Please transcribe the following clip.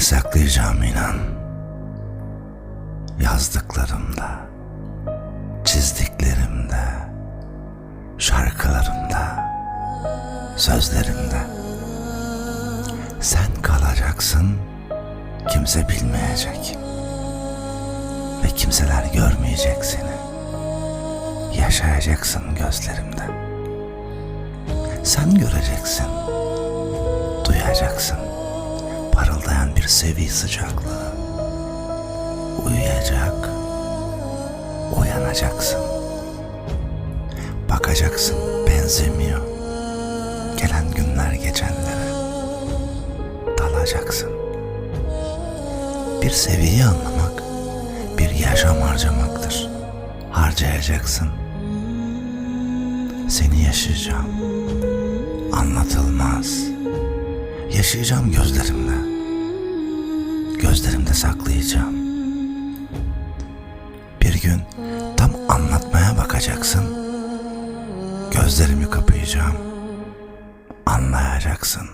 saklayacağım inan. Yazdıklarımda, çizdiklerimde, şarkılarımda, sözlerimde. Sen kalacaksın, kimse bilmeyecek. Ve kimseler görmeyecek seni. Yaşayacaksın gözlerimde. Sen göreceksin, duyacaksın bir sevi sıcaklığı. Uyuyacak, uyanacaksın. Bakacaksın benzemiyor. Gelen günler geçenlere dalacaksın. Bir seviyeyi anlamak, bir yaşam harcamaktır. Harcayacaksın. Seni yaşayacağım. Anlatılmaz. Yaşayacağım gözlerimde. Gözlerimde saklayacağım. Bir gün tam anlatmaya bakacaksın. Gözlerimi kapayacağım. Anlayacaksın.